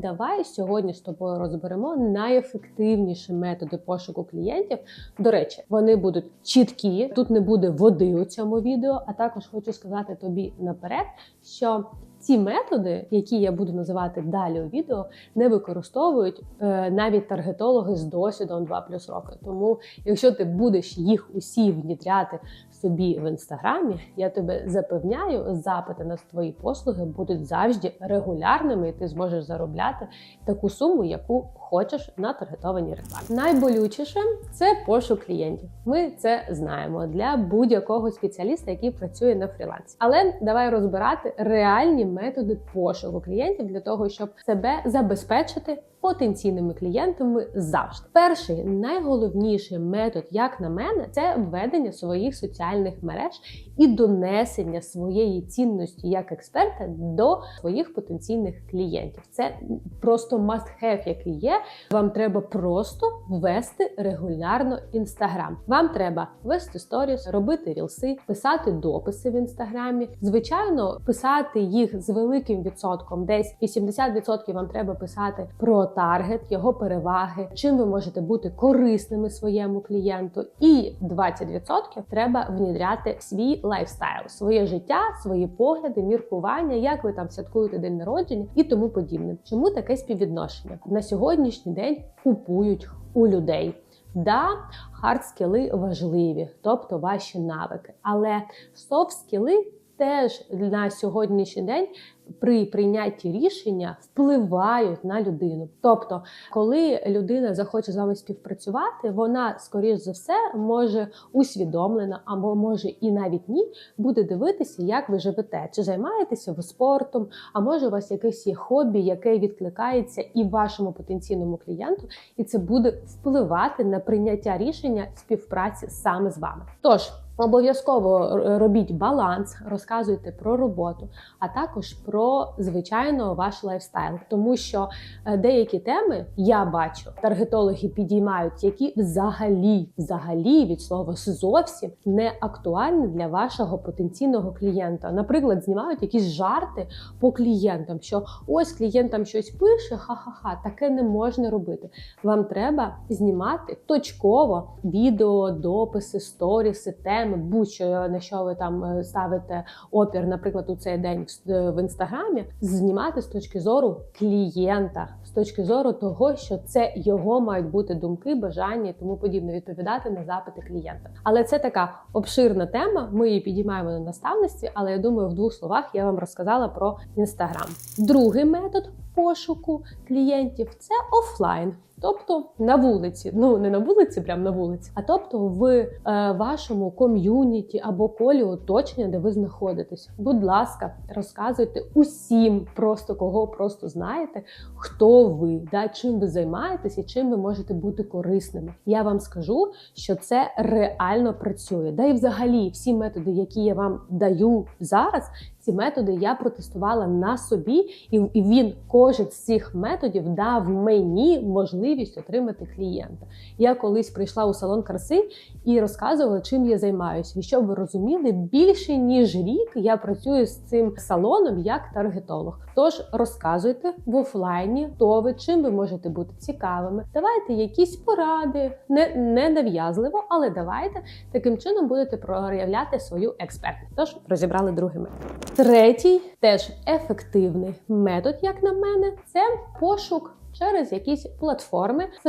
давай сьогодні з тобою розберемо найефективніші методи пошуку клієнтів. До речі, вони будуть чіткі. Тут не буде води у цьому відео. А також хочу сказати тобі наперед, що ці методи, які я буду називати далі у відео, не використовують е, навіть таргетологи з досвідом 2 плюс роки. Тому, якщо ти будеш їх усі внідряти собі в інстаграмі, я тебе запевняю, запити на твої послуги будуть завжди регулярними, і ти зможеш заробляти таку суму, яку хочеш на таргетованій рекламі. Найболючіше це пошук клієнтів. Ми це знаємо для будь-якого спеціаліста, який працює на фрілансі. Але давай розбирати реальні методи пошуку клієнтів для того, щоб себе забезпечити потенційними клієнтами завжди. Перший найголовніший метод, як на мене, це введення своїх соціальних мереж і донесення своєї цінності як експерта до своїх потенційних клієнтів. Це просто must-have, який є. Вам треба просто ввести регулярно інстаграм. Вам треба вести сторіс, робити рілси, писати дописи в інстаграмі. Звичайно, писати їх з великим відсотком, десь 80% вам треба писати про таргет, його переваги, чим ви можете бути корисними своєму клієнту, і 20% треба внідряти свій лайфстайл, своє життя, свої погляди, міркування, як ви там святкуєте день народження і тому подібне. Чому таке співвідношення на сьогоднішній день купують у людей? Да, хард-скіли важливі, тобто ваші навики, але софт-скіли теж на сьогоднішній день при прийнятті рішення впливають на людину. Тобто, коли людина захоче з вами співпрацювати, вона скоріш за все може усвідомлена, або може і навіть ні, буде дивитися, як ви живете, чи займаєтеся ви спортом, а може у вас якесь є хобі, яке відкликається і вашому потенційному клієнту, і це буде впливати на прийняття рішення співпраці саме з вами. Тож. Обов'язково робіть баланс, розказуйте про роботу, а також про звичайно ваш лайфстайл, тому що е, деякі теми я бачу, таргетологи підіймають, які взагалі, взагалі від слова зовсім не актуальні для вашого потенційного клієнта. Наприклад, знімають якісь жарти по клієнтам, що ось клієнтам щось пише, ха-ха-ха, таке не можна робити. Вам треба знімати точково відео, дописи, сторіси, теми теми, будь-що на що ви там е, ставите опір, наприклад, у цей день в інстаграмі, знімати з точки зору клієнта, з точки зору того, що це його мають бути думки, бажання і тому подібне, відповідати на запити клієнта. Але це така обширна тема. Ми її підіймаємо на наставництві, але я думаю, в двох словах я вам розказала про інстаграм. Другий метод пошуку клієнтів це офлайн. Тобто на вулиці, ну не на вулиці, прямо на вулиці, а тобто в е, вашому ком'юніті або колі оточення, де ви знаходитесь. Будь ласка, розказуйте усім, просто кого просто знаєте, хто ви, да, чим ви займаєтесь і чим ви можете бути корисними. Я вам скажу, що це реально працює. Да і взагалі всі методи, які я вам даю зараз, ці методи я протестувала на собі, і він кожен з цих методів дав мені можливість отримати клієнта. Я колись прийшла у салон краси і розказувала, чим я займаюся. І щоб ви розуміли, більше ніж рік я працюю з цим салоном як таргетолог. Тож розказуйте в офлайні, то ви чим ви можете бути цікавими. Давайте якісь поради, не не нав'язливо, але давайте таким чином будете проявляти свою експертність. Тож розібрали другий метод. Третій теж ефективний метод, як на мене, це пошук. Через якісь платформи з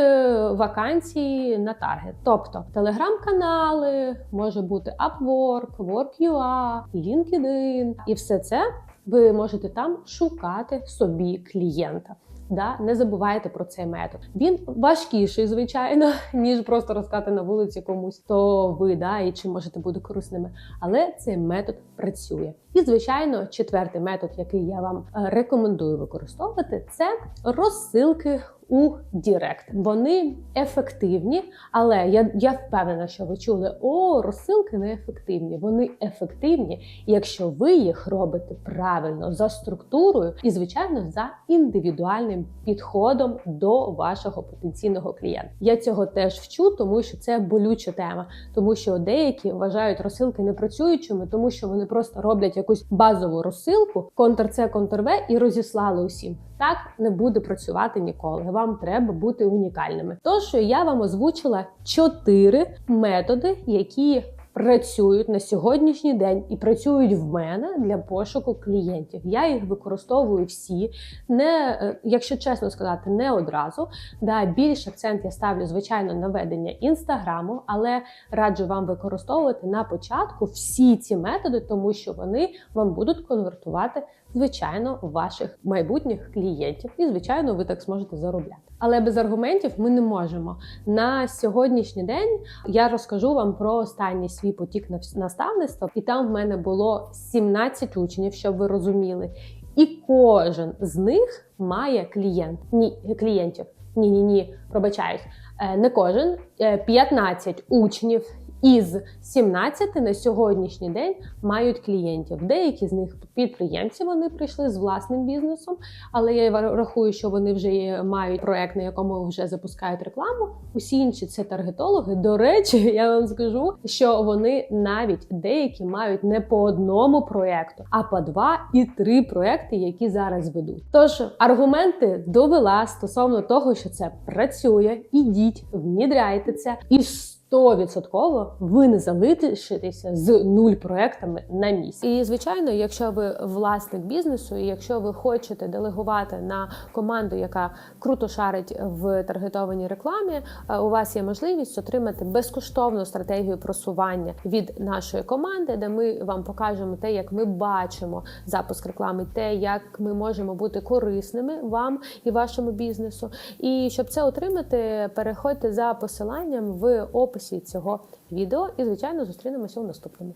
вакансії на таргет, тобто телеграм-канали, може бути Upwork, Work.ua, LinkedIn. і все це ви можете там шукати собі клієнта. Да, Не забувайте про цей метод. Він важкіший, звичайно, ніж просто розкати на вулиці комусь, то ви да, і чи можете бути корисними. Але цей метод працює. І, звичайно, четвертий метод, який я вам е, рекомендую використовувати, це розсилки у Дірект. Вони ефективні, але я я впевнена, що ви чули, о, розсилки не ефективні. Вони ефективні, якщо ви їх робите правильно за структурою і, звичайно, за індивідуальним підходом до вашого потенційного клієнта. Я цього теж вчу, тому що це болюча тема, тому що деякі вважають розсилки непрацюючими, тому що вони просто роблять якусь базову розсилку, контр С, контр В і розіслали усім. Так не буде працювати ніколи. Вам треба бути унікальними. Тож я вам озвучила чотири методи, які працюють на сьогоднішній день і працюють в мене для пошуку клієнтів. Я їх використовую всі, не е, якщо чесно сказати, не одразу. Да, більш акцент я ставлю звичайно на ведення інстаграму, але раджу вам використовувати на початку всі ці методи, тому що вони вам будуть конвертувати звичайно ваших майбутніх клієнтів, і звичайно, ви так зможете заробляти. Але без аргументів ми не можемо на сьогоднішній день. Я розкажу вам про останній свій потік наставництва, і там в мене було 17 учнів, щоб ви розуміли. І кожен з них має клієнт. Ні, клієнтів. Ні, ні, ні, пробачаюсь. Е, Не кожен, Е, 15 учнів із 17 на сьогоднішній день мають клієнтів. Деякі з них підприємці, вони прийшли з власним бізнесом, але я рахую, що вони вже мають проект, на якому вже запускають рекламу. Усі інші це таргетологи. До речі, я вам скажу, що вони навіть деякі мають не по одному проекту, а по два і три проекти, які зараз ведуть. Тож аргументи довела стосовно того, що це працює. Ідіть, внідряйте це і 100% ви не залишитеся з нуль проектами на місяць. І звичайно, якщо ви власник бізнесу, і якщо ви хочете делегувати на команду, яка круто шарить в таргетованій рекламі, е, у вас є можливість отримати безкоштовну стратегію просування від нашої команди, де ми вам покажемо те, як ми бачимо запуск реклами, те, як ми можемо бути корисними вам і вашому бізнесу. І щоб це отримати, переходьте за посиланням в описі цього відео. І звичайно зустрінемося у наступному.